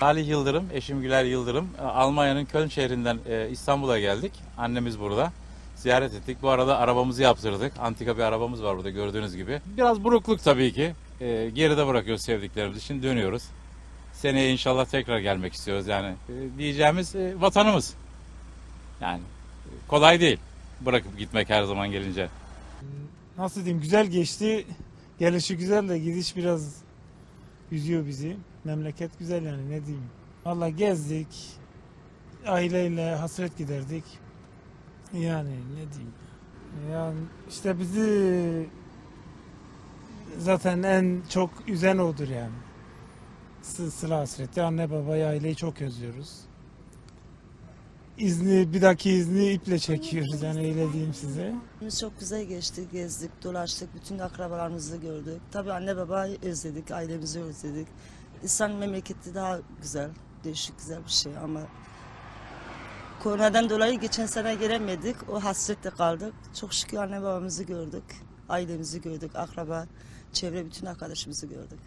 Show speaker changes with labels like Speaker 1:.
Speaker 1: Salih Yıldırım, eşim Güler Yıldırım. E, Almanya'nın Köln şehrinden e, İstanbul'a geldik. Annemiz burada. Ziyaret ettik. Bu arada arabamızı yaptırdık. Antika bir arabamız var burada gördüğünüz gibi. Biraz burukluk tabii ki. E, geride bırakıyoruz sevdiklerimizi. Şimdi dönüyoruz. Seneye inşallah tekrar gelmek istiyoruz yani. E, diyeceğimiz e, vatanımız. Yani kolay değil bırakıp gitmek her zaman gelince.
Speaker 2: nasıl diyeyim güzel geçti. Gelişi güzel de gidiş biraz üzüyor bizi. Memleket güzel yani ne diyeyim. Valla gezdik. Aileyle hasret giderdik. Yani ne diyeyim. Yani işte bizi zaten en çok üzen odur yani. Sı- Sıla hasreti. Anne babayı aileyi çok özlüyoruz. İzni, bir dahaki izni iple çekiyoruz yani öyle diyeyim size.
Speaker 3: Çok güzel geçti, gezdik, dolaştık, bütün akrabalarımızı gördük. Tabii anne babayı özledik, ailemizi özledik. İnsan memleketi daha güzel, değişik güzel bir şey ama koronadan dolayı geçen sene gelemedik. O hasretle kaldık. Çok şükür anne babamızı gördük, ailemizi gördük, akraba, çevre bütün arkadaşımızı gördük.